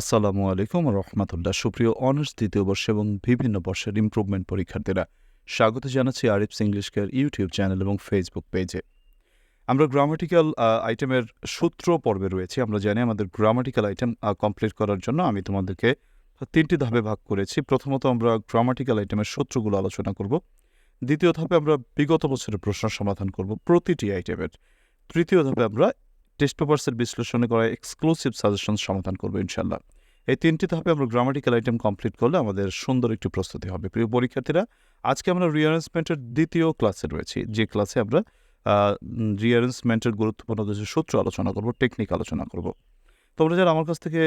আসসালামু আলাইকুম রহমতুল্লাহ। সুপ্রিয় অনার্স দ্বিতীয় বর্ষ এবং বিভিন্ন বর্ষের ইমপ্রুভমেন্ট পরীক্ষার্থীরা স্বাগত জানাচ্ছি Arif's English care YouTube channel এবং ফেসবুক পেজে আমরা গ্রামাটিক্যাল আইটেমের সূত্র পর্বে রয়েছে। আমরা জানি আমাদের গ্রামাটিক্যাল আইটেম কমপ্লিট করার জন্য আমি তোমাদেরকে তিনটি ধাপে ভাগ করেছি। প্রথমত আমরা গ্রামাটিক্যাল আইটেমের সূত্রগুলো আলোচনা করব। দ্বিতীয় ধাপে আমরা বিগত বছরের প্রশ্ন সমাধান করব প্রতিটি আইটেমের তৃতীয় ধাপে আমরা টেস্ট পেপার্সের বিশ্লেষণে করা এক্সক্লুসিভ সাজেশন সমাধান করব ইনশাল্লাহ এই তিনটি ধাপে আমরা গ্রামাটিক্যাল আইটেম কমপ্লিট করলে আমাদের সুন্দর একটি প্রস্তুতি হবে। প্রিয় পরীক্ষার্থীরা, আজকে আমরা রিঅ্যারেঞ্জমেন্টের দ্বিতীয় ক্লাসে রয়েছি। যে ক্লাসে আমরা রিঅ্যারেঞ্জমেন্টের গুরুত্বপূর্ণ কিছু সূত্র আলোচনা করব টেকনিক আলোচনা করব। তোমরা যারা আমার কাছ থেকে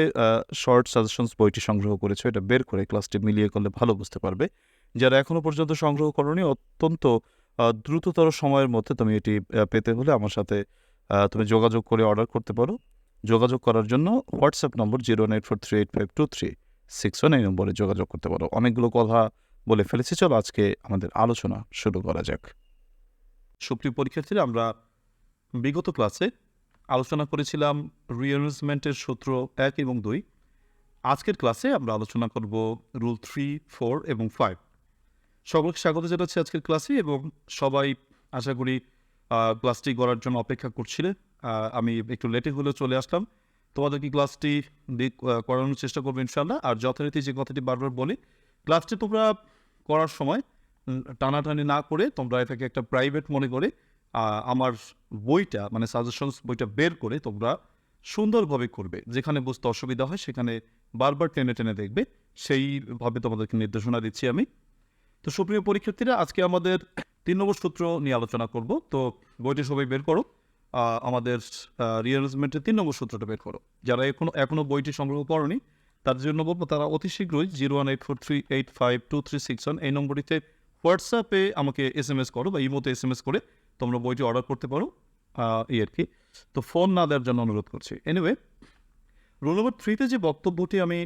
শর্ট সাজেশনস বইটি সংগ্রহ করেছ, এটা বের করে ক্লাসটি মিলিয়ে করলে ভালো বুঝতে পারবে। যারা এখনও পর্যন্ত সংগ্রহ করনি, অত্যন্ত দ্রুততর সময়ের মধ্যে তুমি এটি পেতে হলে আমার সাথে তুমি যোগাযোগ করে অর্ডার করতে পারো। যোগাযোগ করার জন্য WhatsApp number zero night four three eight five two three six one এই নম্বরে যোগাযোগ করতে পারো। অনেকগুলো কথা বলে ফেলেছি। চলো আজকে আমাদের আলোচনা শুরু করা যাক। সুপ্রিয় পরীক্ষার্থীরা, আমরা বিগত ক্লাসে আলোচনা করেছিলাম রিঅ্যারেঞ্জমেন্টের সূত্র এক এবং দুই। আজকের ক্লাসে আমরা আলোচনা করব রুল থ্রি ফোর এবং ফাইভ সকলকে স্বাগত জানাচ্ছি আজকের ক্লাসে এবং সবাই আশা করি ক্লাসটি করার জন্য অপেক্ষা করছিলে। আমি একটু লেটে হলেও চলে আসলাম। তোমাদেরকে ক্লাসটি করানোর চেষ্টা করব ইনশাল্লাহ আর যথারীতি যে কথাটি বারবার বলি ক্লাসটি তোমরা করার সময় টানাটানি না করে তোমরা এটাকে একটা প্রাইভেট মনে করে আমার বইটা মানে সাজেশনস বইটা বের করে তোমরা সুন্দরভাবে করবে। যেখানে বুঝতে অসুবিধা হয়, সেখানে বারবার টেনে টেনে দেখবে। সেইভাবে তোমাদেরকে নির্দেশনা দিচ্ছি আমি। তো সুপ্রিয় পরীক্ষার্থীরা, আজকে আমাদের তিন নম্বর সূত্র নিয়ে আলোচনা করব। তো বইটি সবাই বের করো। আমাদের রিয়ারেঞ্জমেন্টের তিন নম্বর সূত্রটা বের করো। যারা এখনও এখনও বইটি সংগ্রহ করনি তার জন্য বলব তারা অতি শীঘ্রই zero one eight four three eight five two three six one এই নম্বরটিতে হোয়াটসঅ্যাপে আমাকে এস এম এস করো বা ইমোতে এস এম এস করে তোমরা বইটি অর্ডার করতে পারো। এই আর কি। তো ফোন না দেওয়ার জন্য অনুরোধ করছি। এনিওয়ে রোল নম্বর থ্রিতে যে বক্তব্যটি আমি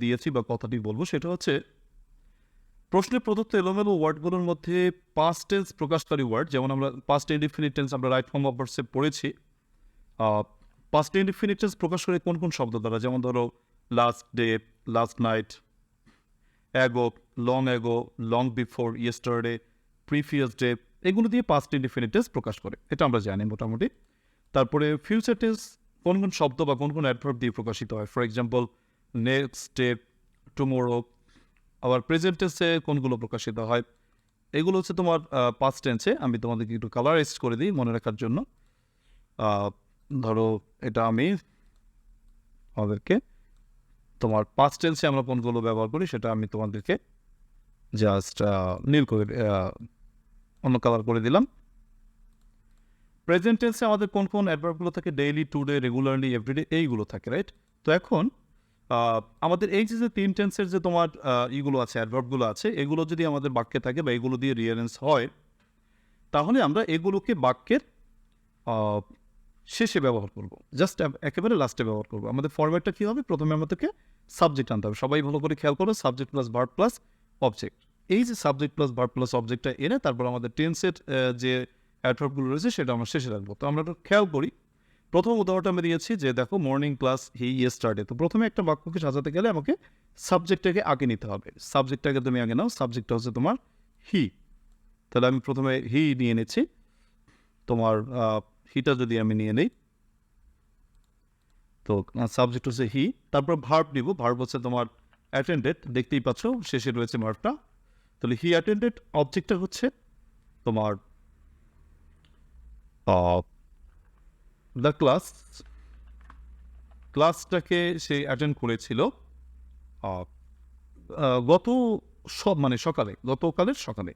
দিয়েছি বা কথাটি বলব সেটা হচ্ছে প্রশ্নে প্রদত্ত এলোমেলো ওয়ার্ডগুলোর মধ্যে পাস্ট টেন্স প্রকাশকারী ওয়ার্ড, যেমন আমরা পাস্ট ইনডিফিনিট টেন্স আমরা রাইট ফর্ম অফ ভার্সে পড়েছি পাস্ট ইনডিফিনিট টেন্স প্রকাশ করে কোন কোন শব্দ দ্বারা? যেমন ধরো last day last night ago long ago long before yesterday previous day এগুলো দিয়ে পাস্ট ইনডিফিনিট টেন্স প্রকাশ করে। এটা আমরা জানি মোটামুটি। তারপরে ফিউচার টেন্স কোন কোন শব্দ বা কোন কোন অ্যাডভার্ব দিয়ে প্রকাশিত হয়? For example next day tomorrow আবার প্রেজেন্ট টেন্সে কোনগুলো প্রকাশিত হয়? এগুলো হচ্ছে তোমার পাস্ট টেন্সে আমি তোমাদেরকে একটু কালারাইজ করে দিই মনে রাখার জন্য। ধরো এটা আমি আমাদেরকে তোমার পাস্ট টেন্সে আমরা কোনগুলো ব্যবহার করি সেটা আমি তোমাদেরকে জাস্ট নীল করে অন্য কালার করে দিলাম। প্রেজেন্ট টেন্সে আমাদের কোন কোন অ্যাডভার্বগুলো থাকে? ডেইলি টুডে রেগুলারলি এভরিডে এইগুলো থাকে রাইট তো এখন আমাদের এই যে তিন টেন্সের যে তোমার ইগুলো আছে অ্যাডভার্বগুলো আছে, এগুলো যদি আমাদের বাক্যে থাকে বা এগুলো দিয়ে রিয়ারেন্স হয়, তাহলে আমরা এগুলোকে বাক্যের শেষে ব্যবহার করব। জাস্ট একেবারে লাস্টে ব্যবহার করব। আমাদের ফরম্যাটটা কী হবে? প্রথমে আমাদেরকে সাবজেক্ট আনতে হবে। সবাই ভালো করে খেয়াল করো subject plus verb plus object এই যে সাবজেক্ট প্লাস ভার্ব প্লাস অবজেক্টটা এনে তারপর আমাদের টেন্সের যে অ্যাডভার্বগুলো রয়েছে সেটা আমরা শেষে রাখব। তো আমরা খেয়াল করি প্রথম উদাহরণটা আমি দিয়েছি যে দেখো মর্নিং ক্লাস হি স্টার্টে তো প্রথমে একটা বাক্যকে সাজাতে গেলে আমাকে সাবজেক্টটাকে আগে নিতে হবে। সাবজেক্টটাকে তুমি আগে নাও সাবজেক্টটা হচ্ছে তোমার হি তাহলে আমি প্রথমে হি নিয়ে নিচ্ছি। তোমার হিটা যদি আমি নিয়ে নিই, তো সাবজেক্ট হচ্ছে হি তারপর ভার্ব নিব। ভার্ব হচ্ছে তোমার অ্যাটেন্ডেড দেখতেই পাচ্ছ, শেষে রয়েছে ভার্বটা তাহলে হি অ্যাটেন্ডেড অবজেক্টটা হচ্ছে তোমার দ্য ক্লাস ক্লাসটাকে সে অ্যাটেন্ড করেছিল গত সব মানে সকালে, গতকালের সকালে।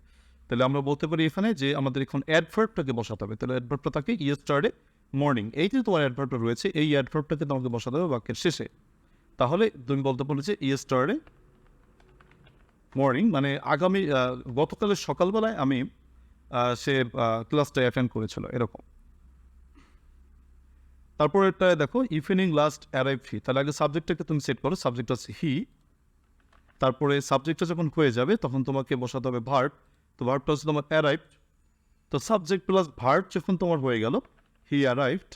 তাহলে আমরা বলতে পারি এখানে যে আমাদের এখন অ্যাডভার্বটাকে বসাতে হবে। তাহলে অ্যাডভার্বটা থাকে ইয়েস্টারডে মর্নিং এই যে তোমার অ্যাডভার্বটা রয়েছে, এই অ্যাডভার্বটাকে তোমাকে বসাতে হবে বাক্যের শেষে। তাহলে তুমি বলতে পারো যে ইয়েস্টারডে মর্নিং মানে আগামী গতকালের সকালবেলায় আমি সে ক্লাসটা অ্যাটেন্ড করেছিল, এরকম। তারপর এটা দেখো ইভিনিং লাস্ট অ্যারাইভ হি তাহলে আগে সাবজেক্টটাকে তুমি সেট করো সাবজেক্ট আছে হি তারপরে সাবজেক্টটা যখন হয়ে যাবে, তখন তোমাকে বসাতে হবে ভার্ব তো ভার্বটা হচ্ছে তোমার অ্যারাইভ তো সাবজেক্ট প্লাস ভার্ব যখন তোমার হয়ে গেল হি অ্যারাইভড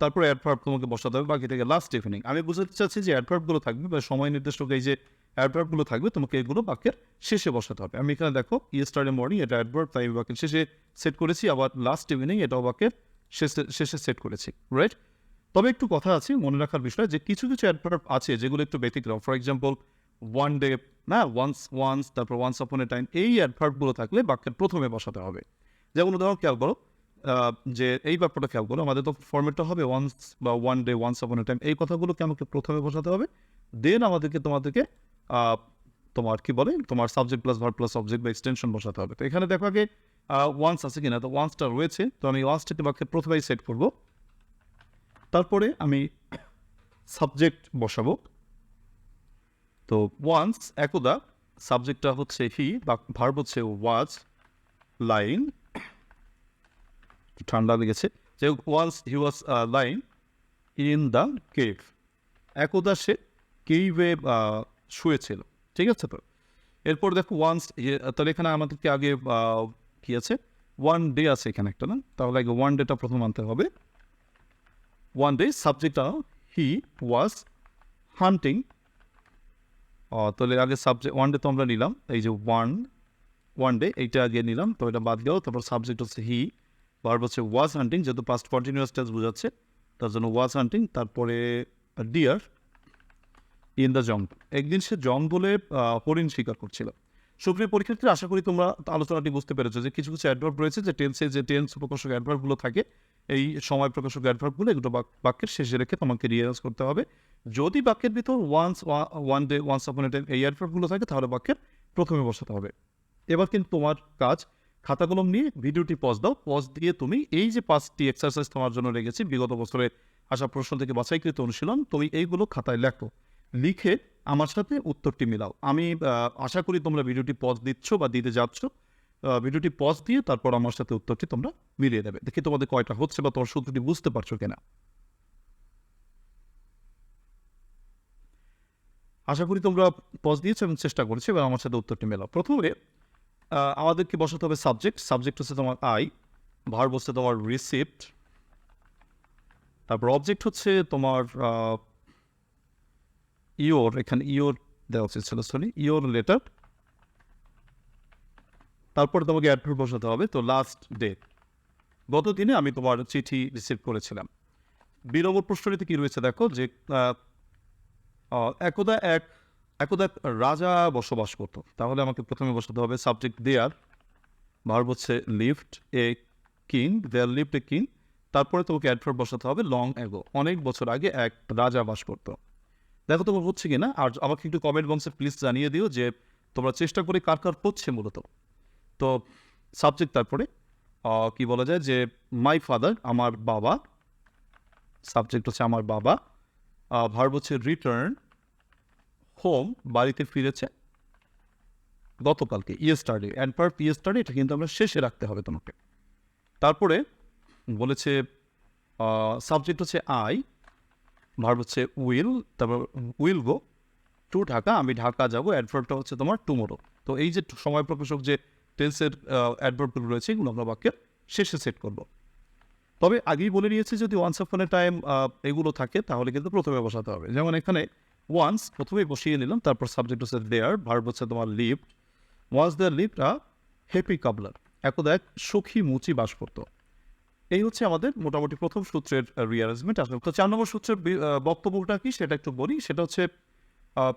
তারপরে অ্যাডভার্ব তোমাকে বসাতে হবে, বাকি থেকে লাস্ট ইভিনিং আমি বুঝতে চাচ্ছি যে অ্যাডভার্বগুলো থাকবে, বা সময় নির্দিষ্ট এই যে অ্যাডভার্বগুলো থাকবে, তোমাকে এগুলো বাক্যের শেষে বসাতে হবে। আমি এখানে দেখো ইয়েস্টারডে মর্নিং এটা অ্যাডভার্ব তাই বাক্যের শেষে সেট করেছি, আবার লাস্ট ইভিনিং এটাও বাক্যের শেষে শেষে সেট করেছি রাইট তবে একটু কথা আছে মনে রাখার বিষয় যে কিছু কিছু অ্যাডভার্ব আছে যেগুলো একটু ব্যতিক্রম। ফর এক্সাম্পল ওয়ান ডে না ওয়ান্স ওয়ান্স তারপর ওয়ান্স আপন এ টাইম এই অ্যাডভার্বগুলো থাকলে বাক্যের প্রথমে বসাতে হবে। যেমন উদাহরণ খেয়াল করো যে এই ব্যাপারটা খেয়াল করো, আমাদের তো ফর্মেটটা হবে ওয়ান্স বা one day once upon a time এই কথাগুলোকে আমাকে প্রথমে বসাতে হবে। দেন আমাদেরকে, তোমাদেরকে তোমার কি বলে? তোমার subject plus verb plus object বা এক্সটেনশন বসাতে হবে। তো এখানে দেখো আগে ওয়ান্স আছে কিনা তো ওয়ান্সটা রয়েছে, তো আমি ওয়ান্সটাকে বাক্যের প্রথমেই সেট করব। তারপরে আমি সাবজেক্ট বসাবো। তো ওয়ান্স একদা সাবজেক্টটা হচ্ছে হি বা ভার্ব হচ্ছে ওয়াজ লাইন ঠান্ডা লেগেছে। যে once he was lying in the cave একদা সে কেইভে শুয়েছিল, ঠিক আছে তো? এরপর দেখো ওয়ান্স তাহলে এখানে আমাদেরকে আগে কি আছে? ওয়ান ডে আছে এখানে একটা, না? তাহলে আগে ওয়ান ডেটা প্রথম আনতে হবে। ওয়ান ডে সাবজেক্টটা হি ওয়াজ হান্টিং তাহলে আগে সাবজেক্ট ওয়ান ডে তো আমরা নিলাম, এই যে ওয়ান ওয়ান ডে এইটা আগে নিলাম, তো এটা বাদ গেল, তারপর সাবজেক্ট হচ্ছে হি বার হচ্ছে ওয়াজ হান্টিং যেহেতু পাস্ট কন্টিনিউয়াস টেন্স বোঝাচ্ছে, তার জন্য ওয়াজ হান্টিং তারপরে ডিয়ার ইন দ্য জং একদিন সে জঙ্গলে হরিণ শিকার করছিল। সুপ্রিয় পরীক্ষার্থী আশা করি তোমরা আলোচনাটি বুঝতে পেরেছ যে কিছু কিছু অ্যাডভার্ব রয়েছে যে টেন্সে যে টেন্স প্রকাশক অ্যাডভার্বগুলো থাকে, এই সময় প্রকাশক অ্যাডভার্বগুলো এগুলো বাক্যের শেষে রেখে তোমাকে রিয়াজ করতে হবে। যদি বাক্যের ভিতর once one day once a time এই অ্যাডভার্বগুলো থাকে, তাহলে বাক্যের প্রথমে বসাতে হবে। এবার কিন্তু তোমার কাজ খাতা কলম নিয়ে ভিডিওটি পজ দাও। পজ দিয়ে তুমি এই যে পাঁচটি এক্সারসাইজ তোমার জন্য রেখেছি, বিগত বছরে আসা প্রশ্ন থেকে বাছাইকৃত অনুশীলন, তুমি এইগুলো খাতায় লেখো। লিখে আমার সাথে উত্তরটি মিলাও। আমি আশা করি তোমরা ভিডিওটি পজ দিচ্ছ বা দিতে যাচ্ছ। ভিডিওটি পজ দিয়ে তারপর আমার সাথে উত্তরটি তোমরা মিলিয়ে দেবে। দেখি তোমাদের কয়টা হচ্ছে বা তোমার সূত্রটি বুঝতে পারছ কিনা। আশা করি তোমরা পজ দিয়েছ এবং চেষ্টা করেছ, এবার আমার সাথে উত্তরটি মেলাও। প্রথমে আমাদেরকে বসাতে হবে সাবজেক্ট সাবজেক্ট হচ্ছে তোমার আই ভার বসতে তোমার রিসিপ্ট তারপর অবজেক্ট হচ্ছে তোমার ইওর এখানে ইওর দেওয়া উচিত ছিল সরি ইওর লেটার তারপর তোমাকে অ্যাডভার্ব বসাতে হবে। তো লাস্ট ডে গত দিনে আমি তোমার চিঠি রিসিভ করেছিলাম। নম্বর প্রশ্নটিতে কি রয়েছে দেখো যে একদা এক, একদা রাজা বসবাস করতো। তাহলে আমাকে প্রথমে বসাতে হবে সাবজেক্ট দেয়ার ভার্ব হচ্ছে lived a king there lived a king তারপরে তোমাকে অ্যাডভার্ব বসাতে হবে লং অ্যাগো অনেক বছর আগে এক রাজা বাস করতো। দেখো তোমার হচ্ছে কিনা আর আমাকে একটু কমেন্ট বক্সে প্লিজ জানিয়ে দিও যে তোমরা চেষ্টা করে কার কার হচ্ছে মূলত। তো সাবজেক্ট তারপরে কি বলা যায় যে মাই ফাদার আমার বাবা সাবজেক্ট হচ্ছে আমার বাবা ভার্ব হচ্ছে রিটার্ন হোম বাড়িতে ফিরেছে, গতকালকে ইয়েস্টারডে অ্যান্ড ভার্ব ইয়েস্টারডে এটা কিন্তু আমরা শেষে রাখতে হবে তোমাকে। তারপরে বলেছে সাবজেক্ট হচ্ছে আই ভার্ব হচ্ছে উইল, তারপর উইল গো টু ঢাকা, আমি ঢাকা যাব, অ্যাডভার্বটা হচ্ছে তোমার টুমোরো। তো এই যে সময় প্রকাশক যে টেন্সের অ্যাডভার্বগুলো রয়েছে, এগুলো আমরা বাক্যের শেষে সেট করব। তবে আগেই বলে নিয়েছি, যদি ওয়ান্স আপন এ টাইম এগুলো থাকে, তাহলে কিন্তু প্রথমে বসাতে হবে। যেমন এখানে ওয়ান্স প্রথমেই বসিয়ে নিলাম, তারপর সাবজেক্ট হচ্ছে দেয়ার ভার্ব হচ্ছে তোমার live once there live a happy cobbler একদা এক সুখী মুচি বাস করতো। এই হচ্ছে আমাদের মোটামুটি প্রথম সূত্রের রিয়ারেঞ্জমেন্ট আসলে তো চার নম্বর সূত্রের বক্তব্যটা কি সেটা একটু বলি। সেটা হচ্ছে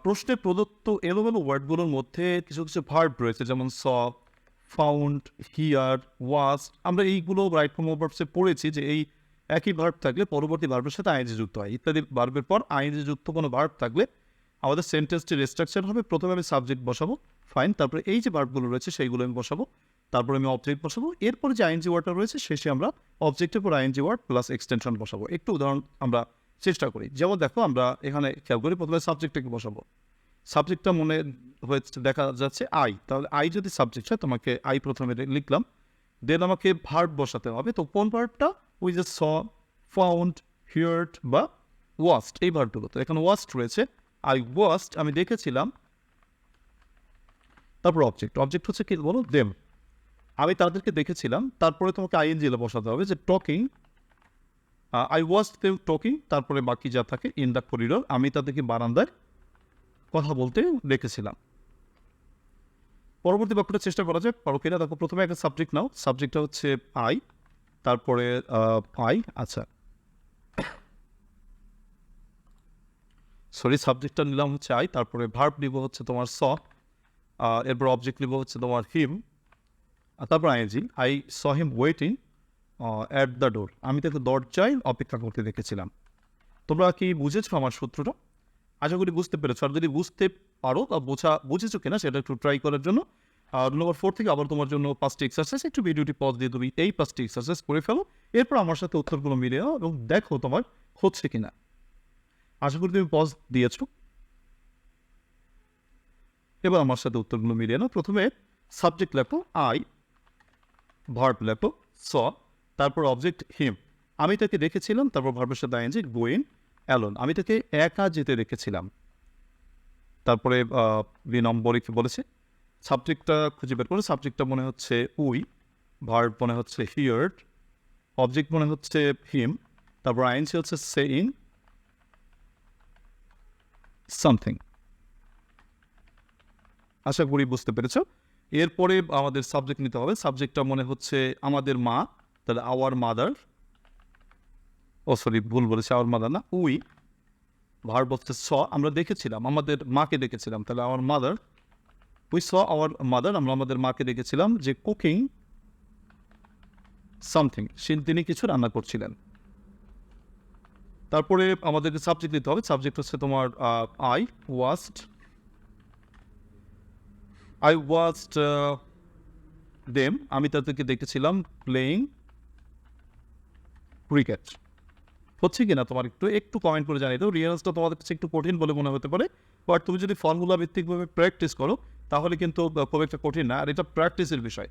প্রশ্নে প্রদত্ত এলোমেলো ওয়ার্ডগুলোর মধ্যে কিছু কিছু ভার্ব রয়েছে, যেমন স ফাউন্ড হিয়ার ওয়াজ আমরা এইগুলো রাইট ফর্ম ভার্বসে পড়েছি যে এই একই ভার্ব থাকলে পরবর্তী ভার্বের সাথে আইনজি যুক্ত হয়। ইত্যাদি ভার্বের পর আইনজি যুক্ত কোনো ভার্ব থাকলে আমাদের সেন্টেন্সটি রেস্ট্রাকচার হবে। প্রথমে আমি সাবজেক্ট বসাবো ফাইন তারপরে এই যে ভার্বগুলো রয়েছে, সেইগুলো আমি বসাবো। তারপরে আমি অবজেক্ট বসাবো। এরপরে যে আইনজি ওয়ার্ডটা রয়েছে, শেষে আমরা অবজেক্টের পর আইনজি ওয়ার্ড প্লাস এক্সটেনশন বসাবো। একটু উদাহরণ আমরা চেষ্টা করি। যেমন দেখো, আমরা এখানে খেয়াল করি, প্রথমে সাবজেক্টটাকে বসাবো। সাবজেক্টটা মনে হয়েছে, দেখা যাচ্ছে আই তাহলে আই যদি সাবজেক্ট হয়, তোমাকে আই প্রথমে লিখলাম। দেন আমাকে ভার্ব বসাতে হবে। তো কোন ভার্বটা উই যে স ফাউন্ড হিয়ার্ড বা ওয়াস্ট এই ভার্বগুলো তো এখানে ওয়াস্ট রয়েছে। আই ওয়াস্ট আমি দেখেছিলাম। তারপর অবজেক্ট অবজেক্ট হচ্ছে কি বলো? দেম আমি তাদেরকে দেখেছিলাম, তারপরে তোমাকে আইএনজিএলে বসাতে হবে যে talking I was them talking তারপরে বাকি যা থাকে ইন দ্য করিডোর আমি তাদেরকে বারান্দায় কথা বলতে দেখেছিলাম। পরবর্তী বাক্যটা চেষ্টা করা যায় পারো কিনা দেখো প্রথমে একটা সাবজেক্ট নাও সাবজেক্টটা হচ্ছে আই তারপরে আই আচ্ছা। সরি সাবজেক্টটা নিলাম হচ্ছে আই তারপরে ভার্ব নিব হচ্ছে তোমার স এরপর অবজেক্ট নিব হচ্ছে তোমার হিম তারপর ING I saw him waiting at the door আমি তাকে দরজায় অপেক্ষা করতে দেখেছিলাম। তোমরা কি বুঝেছ আমার সূত্রটা? আশা করি বুঝতে পেরেছ। আর যদি বুঝতে পারো বা বোঝা, বুঝেছ কিনা সেটা একটু ট্রাই করার জন্য আর নম্বর ফোর থেকে আবার তোমার জন্য পাঁচটি এক্সারসাইজ একটু ভিডিওটি পজ দিয়ে তুমি এই পাঁচটি এক্সারসাইজ করে ফেলো। এরপর আমার সাথে উত্তরগুলো মিলিয়ে নাও এবং দেখো তোমার হচ্ছে কিনা। আশা করি তুমি পজ দিয়েছ। এবার আমার সাথে উত্তরগুলো মিলিয়ে নাও। প্রথমে সাবজেক্ট লেখো আই ভার্ব লেখো স তারপর অবজেক্ট হিম আমি তাকে দেখেছিলাম, তারপর ভার্বের সাথে আইনজি গোয়েন অ্যালন আমি তাকে একা যেতে দেখেছিলাম। তারপরে বি নম্বরে কি বলেছে? সাবজেক্টটা খুঁজে বের করে। সাবজেক্টটা মনে হচ্ছে উই ভার্ব মনে হচ্ছে হিয়ার্ড অবজেক্ট মনে হচ্ছে হিম তারপর আইনসি হচ্ছে সেইং সামথিং আশা করি বুঝতে পেরেছ? এরপরে আমাদের সাবজেক্ট নিতে হবে। সাবজেক্টটা মনে হচ্ছে আমাদের মা, তাহলে আওয়ার মাদার ও সরি ভুল বলেছি আওয়ার মাদার না। We verb saw. আমরা দেখেছিলাম, আমাদের মাকে দেখেছিলাম, তাহলে our mother we saw our mother আমরা আমাদের মাকে দেখেছিলাম যে কুকিং সামথিং সে তিনি কিছু রান্না করছিলেন। তারপরে আমাদের সাবজেক্ট দিতে হবে। সাবজেক্ট হচ্ছে তোমার I watched I watched them আমি তাদেরকে দেখেছিলাম প্লেয়িং ক্রিকেট হচ্ছে কি না তোমার একটু একটু কমেন্ট করে জানিয়ে দাও। রিয়ালসটা তোমাদের কাছে একটু কঠিন বলে মনে হতে পারে বাট তুমি যদি ফর্মুলা ভিত্তিকভাবে প্র্যাকটিস করো, তাহলে কিন্তু খুব একটা কঠিন না। আর এটা প্র্যাকটিসের বিষয়।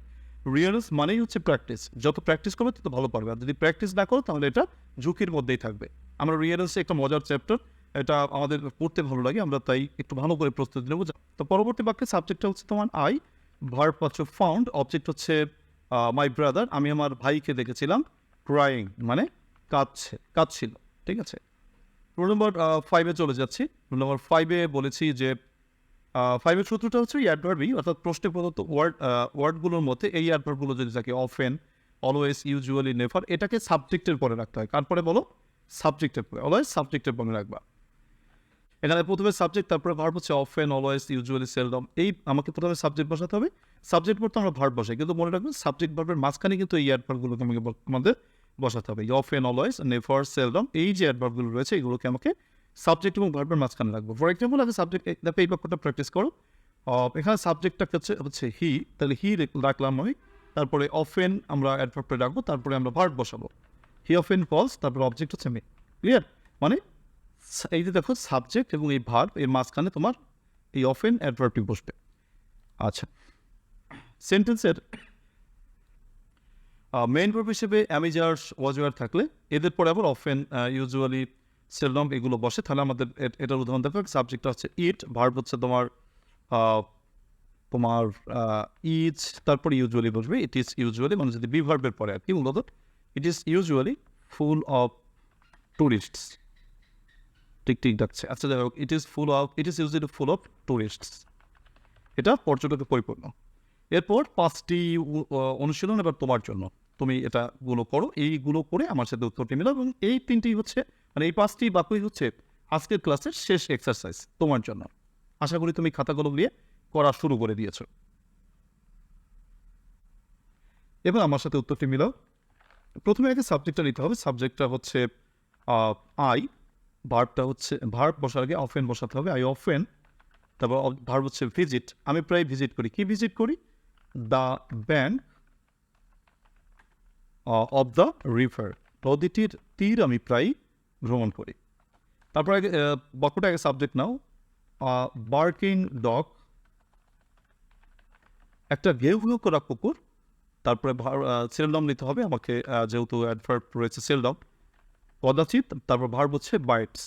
রিয়ালস মানেই হচ্ছে প্র্যাকটিস যত প্র্যাকটিস করবে, তত ভালো পারবে। আর যদি প্র্যাকটিস না করো, তাহলে এটা ঝুঁকির মধ্যেই থাকবে। আমরা রিয়ালসে একটা মজার চ্যাপ্টার এটা আমাদের পড়তে ভালো লাগে, আমরা তাই একটু ভালো করে প্রস্তুতি নেব। তো পরবর্তী বাক্যে সাবজেক্টটা হচ্ছে তোমার আই ভার্ব হচ্ছে ফাউন্ড অবজেক্ট হচ্ছে মাই ব্রাদার আমি আমার ভাইকে দেখেছিলাম ক্রাইং মানে কাঁদছে, কাঁদছিল, ঠিক আছে? রোল নম্বর ফাইভে চলে যাচ্ছি। রোল নম্বর ফাইভে বলেছি যে ফাইভের সূত্রটা হচ্ছে অ্যাডভার্বি অর্থাৎ প্রশ্নে প্রদত্ত ওয়ার্ড ওয়ার্ডগুলোর মধ্যে এই অ্যাডভার্বগুলো যদি থাকে অফেন অলওয়েজ ইউজুয়ালি নেভার এটাকে সাবজেক্টের পরে রাখতে হয়। কার পরে বলো? সাবজেক্টের পরে অলওয়েজ সাবজেক্টের পরে রাখবা। এখানে প্রথমে সাবজেক্ট তারপরে ভার্ব হচ্ছে অফেন অলওয়েজ ইউজুয়ালি সেলডম এই আমাকে প্রথমে সাবজেক্ট বসাতে হবে। সাবজেক্ট পর তো আমরা ভার্ব বসাই, কিন্তু মনে রাখবেন সাবজেক্ট ভার্বের মাঝখানে কিন্তু এই অ্যাডভার্বগুলো আমাকে আমাদের বসাতে হবে। অফেন অলওয়েজ নেভার সেলডম এই যে অ্যাডভার্বগুলো রয়েছে, এগুলোকে আমাকে সাবজেক্ট এবং ভার্বের মাঝখানে রাখব। ফর এক্সাম্পল আমি সাবজেক্ট দেখো, এই বাক্যটা প্র্যাকটিস করো। এখানে সাবজেক্টটা হচ্ছে হচ্ছে হি তাহলে হি রাখলাম আমি। তারপরে অফেন আমরা অ্যাডভার্বটা রাখব, তারপরে আমরা ভার্ব বসাবো। হি অফেন ফলস তারপরে অবজেক্ট হচ্ছে মি ক্লিয়ার মানে এই যে দেখো সাবজেক্ট এবং এই ভার্ব এর মাঝখানে তোমার এই অফেন অ্যাডভার্বটি বসবে। আচ্ছা। সেন্টেন্সের মেইন ভার্ব হিসেবে অ্যামিজার্স ওয়াজওয়ার থাকলে এদের পরে আবার অফেন ইউজুয়ালি সেলডম এগুলো বসে। তাহলে আমাদের এটার উদাহরণ দেখো সাবজেক্টটা হচ্ছে ইট ভার্ব হচ্ছে তোমার তোমার ইজ তারপরে ইউজুয়ালি বসবে। ইট ইজ ইউজুয়ালি মানে যদি বি ভার্বের পরে আর কি, মূলত it is usually full of tourists ঠিক ঠিক ডাকছে আচ্ছা যাই হোক it is full of it is usually full of tourists এটা পর্যটকে পরিপূর্ণ। এরপর পাঁচটি অনুশীলন এবার তোমার জন্য। তুমি এটা গুলো করো, এইগুলো করে আমার সাথে উত্তরটি মিলাও এবং এই তিনটি হচ্ছে মানে এই পাঁচটি বাক্যই হচ্ছে আজকের ক্লাসের শেষ এক্সারসাইজ তোমার জন্য। আশা করি তুমি খাতাগুলো নিয়ে করা শুরু করে দিয়েছ। এবার আমার সাথে উত্তরটি মিলাও। প্রথমে আগে সাবজেক্টটা নিতে হবে। সাবজেক্টটা হচ্ছে আই ভার্বটা হচ্ছে ভার্ব বসার আগে অফেন বসাতে হবে আই অফেন তারপর ভার্ব হচ্ছে ভিজিট আমি প্রায় ভিজিট করি। কি ভিজিট করি? The bank of the river নদীটির তীর আমি প্রায় ভ্রমণ করি। তারপর আগে আহ, বাক্যটা আগে সাবজেক্ট নাও। বার্কিং ডগ একটা ঘেউ করা কুকুর তারপরে সেলডম নিতে হবে। আমাকে যেহেতু অ্যাডভার্ব রয়েছে সেলডম কদাচিৎ তারপর ভার্ব হচ্ছে বাইটস।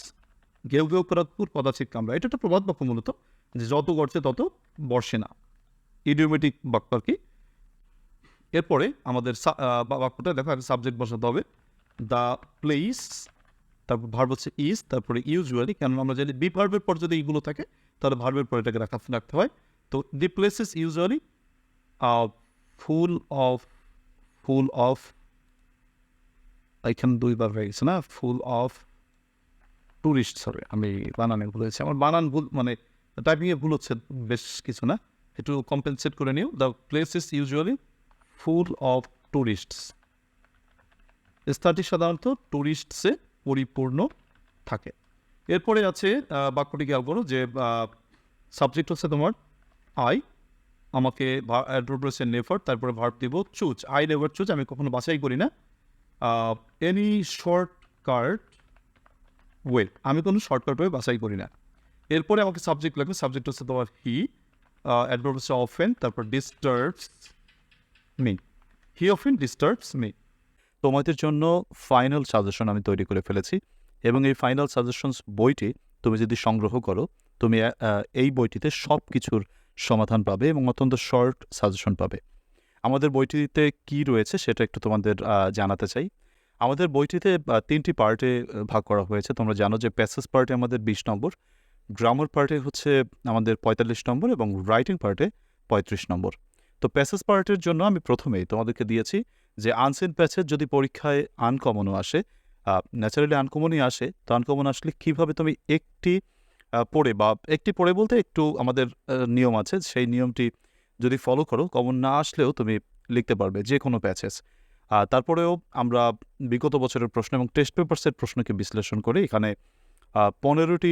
ঘেউ ঘেউ করা কুকুর কদাচিৎ কামড়া এটা একটা প্রবাদ বাক্য মূলত, যে যত গড়ছে তত বর্ষে না। ইডিওমেটিক বাক্য আর কি। এরপরে আমাদের বাক্যটা দেখো আগে সাবজেক্ট বসাতে হবে। দ্য প্লেস তারপর ভার্ব হচ্ছে ইজ, তারপরে ইউজুয়ালি। কেন আমরা জানি বি ভার্বের পর যদি এইগুলো থাকে, তাহলে ভার্বের পর এটাকে রাখা রাখতে হয়। তো the places usually full of full of এখানে দুইবার হয়ে গেছে না ফুল অফ ট্যুরিস্ট সরি আমি বানানে ভুল হয়েছে। আমার বানান ভুল মানে টাইপিংয়ে ভুল হচ্ছে বেশ কিছু না। একটু কম্পেনসেট করে নিও। The place is usually full of tourists স্থানটি সাধারণত ট্যুরিস্টসে পরিপূর্ণ থাকে। এরপরে আছে বাক্যটি খেয়াল করো যে সাবজেক্ট হচ্ছে তোমার আই আমাকে অ্যাড্রোপ্রেসের নেফার, তারপরে ভার্ব দিব চুজ আই নেভার চুজ আমি কখনো বাছাই করি না। এনি শর্ট কার্ট ওয়ে আমি কোনো শর্টকাট ওয়ে বাছাই করি না। এরপরে আমাকে সাবজেক্ট লাগবে সাবজেক্ট হচ্ছে তোমার হি অ্যাডভার্ব হচ্ছে অফেন তারপর disturbs me he often disturbs me তোমাদের জন্য ফাইনাল সাজেশন আমি তৈরি করে ফেলেছি, এবং এই ফাইনাল সাজেশনস বইটি তুমি যদি সংগ্রহ করো, তুমি এই বইটিতে সব কিছুর সমাধান পাবে এবং অত্যন্ত শর্ট সাজেশন পাবে। আমাদের বইটিতে কি রয়েছে সেটা একটু তোমাদের জানাতে চাই। আমাদের বইটিতে তিনটি পার্টে ভাগ করা হয়েছে। তোমরা জানো যে প্যাসেজ পার্টে আমাদের বিশ নম্বর, গ্রামার পার্টে হচ্ছে আমাদের পঁয়তাল্লিশ নম্বর এবং রাইটিং পার্টে পঁয়ত্রিশ নম্বর। তো প্যাসেজ পার্টের জন্য আমি প্রথমেই তোমাদেরকে দিয়েছি যে আনসেন প্যাসেজ যদি পরীক্ষায় আনকমনও আসে ন্যাচারালি আনকমনই আসে, তো আনকমন আসলে কীভাবে তুমি একটি পড়ে বা একটি পড়ে বলতে একটু আমাদের নিয়ম আছে। সেই নিয়মটি যদি ফলো করো কমন না আসলেও তুমি লিখতে পারবে যে কোনো প্যাচেস তারপরেও আমরা বিগত বছরের প্রশ্ন এবং টেস্ট পেপার্সের প্রশ্নকে বিশ্লেষণ করে এখানে পনেরোটি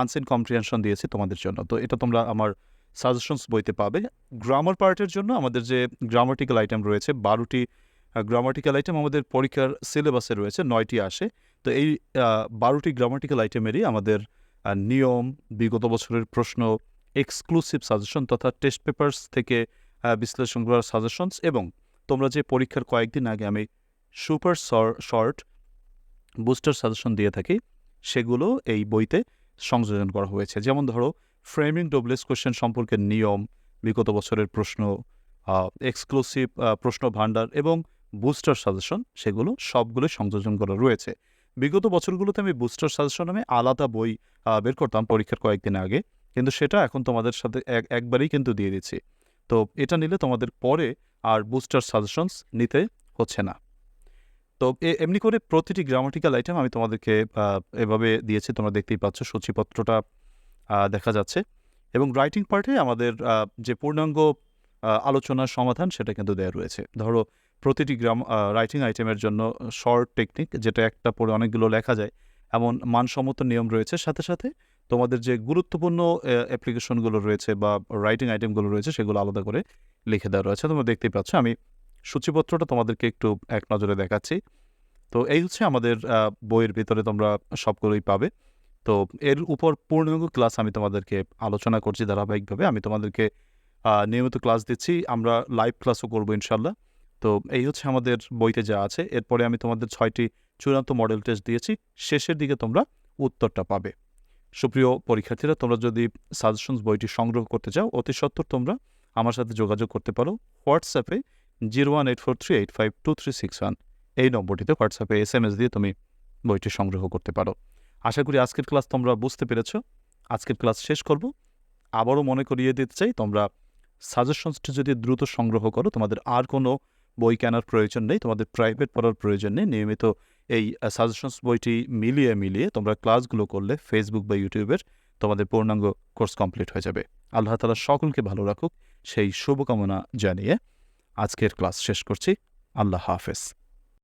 আনসেন কম্প্রিহেনশন দিয়েছি তোমাদের জন্য। তো এটা তোমরা আমার সাজেশনস বইতে পাবে। গ্রামার পার্টের জন্য আমাদের যে গ্রামাটিক্যাল আইটেম রয়েছে, বারোটি গ্রামাটিক্যাল আইটেম আমাদের পরীক্ষার সিলেবাসে রয়েছে, নয়টি আসে। তো এই বারোটি গ্রামাটিক্যাল আইটেমেরই আমাদের নিয়ম, বিগত বছরের প্রশ্ন এক্সক্লুসিভ সাজেশন তথা টেস্ট পেপার্স থেকে বিশ্লেষণ করার সাজেশনস এবং তোমরা যে পরীক্ষার কয়েকদিন আগে আমি সুপার শর্ট বুস্টার সাজেশন দিয়ে থাকি, সেগুলো এই বইতে সংযোজন করা হয়েছে। যেমন ধরো ফ্রেমিং ডবলেস কোশ্চেন সম্পর্কে নিয়ম, বিগত বছরের প্রশ্ন এক্সক্লুসিভ প্রশ্ন ভাণ্ডার এবং বুস্টার সাজেশন সেগুলো সবগুলো সংযোজন করা রয়েছে। বিগত বছরগুলোতে আমি বুস্টার সাজেশন নামে আলাদা বই বের করতাম পরীক্ষার কয়েকদিন আগে। কিন্তু সেটা এখন তোমাদের সাথে এক- একবারেই কিন্তু দিয়ে দিচ্ছি। তো এটা নিলে তোমাদের পরে আর বুস্টার সাজেশনস নিতে হচ্ছে না। তো এমনি করে প্রতিটি গ্রামাটিক্যাল আইটেম আমি তোমাদেরকে এভাবে দিয়েছি, তোমরা দেখতেই পাচ্ছ সূচিপত্রটা দেখা যাচ্ছে। এবং রাইটিং পার্টে আমাদের যে পূর্ণাঙ্গ আলোচনার সমাধান সেটা কিন্তু দেওয়া রয়েছে। ধরো প্রতিটি গ্রাম রাইটিং আইটেমের জন্য শর্ট টেকনিক যেটা একটা পড়ে অনেকগুলো লেখা যায়, এমন মানসম্মত নিয়ম রয়েছে। সাথে সাথে তোমাদের যে গুরুত্বপূর্ণ অ্যাপ্লিকেশনগুলো রয়েছে বা রাইটিং আইটেমগুলো রয়েছে, সেগুলো আলাদা করে লিখে দেওয়া রয়েছে। তোমরা দেখতেই পাচ্ছ, আমি সূচিপত্রটা তোমাদেরকে একটু এক নজরে দেখাচ্ছি। তো এই হচ্ছে আমাদের বইয়ের ভিতরে তোমরা সবগুলোই পাবে। তো এর উপর পূর্ণাঙ্গ ক্লাস আমি তোমাদেরকে আলোচনা করছি ধারাবাহিকভাবে। আমি তোমাদেরকে নিয়মিত ক্লাস দিচ্ছি, আমরা লাইভ ক্লাসও করব ইনশাল্লাহ তো এই হচ্ছে আমাদের বইতে যা আছে। এরপরে আমি তোমাদের ছয়টি চূড়ান্ত মডেল টেস্ট দিয়েছি। শেষের দিকে তোমরা উত্তরটা পাবে। সুপ্রিয় পরীক্ষার্থীরা, তোমরা যদি সাজেশনস বইটি সংগ্রহ করতে চাও, অতি সত্বর তোমরা আমার সাথে যোগাযোগ করতে পারো হোয়াটসঅ্যাপে zero one eight four three eight five two three six one এই নম্বরটিতে হোয়াটসঅ্যাপে এস এম এস দিয়ে তুমি বইটি সংগ্রহ করতে পারো। আশা করি আজকের ক্লাস তোমরা বুঝতে পেরেছ। আজকের ক্লাস শেষ করব। আবারও মনে করিয়ে দিতে চাই, তোমরা সাজেশনসটি যদি দ্রুত সংগ্রহ করো, তোমাদের আর কোনো বই কেনার প্রয়োজন নেই, তোমাদের প্রাইভেট পড়ার প্রয়োজন নেই, নিয়মিত এই সাজেশনস বইটি মিলিয়ে মিলিয়ে তোমরা ক্লাসগুলো করলে ফেসবুক বা ইউটিউবের তোমাদের পূর্ণাঙ্গ কোর্স কমপ্লিট হয়ে যাবে। আল্লাহ তালা সকলকে ভালো রাখুক, সেই শুভকামনা জানিয়ে আজকের ক্লাস শেষ করছি। আল্লাহ হাফেজ।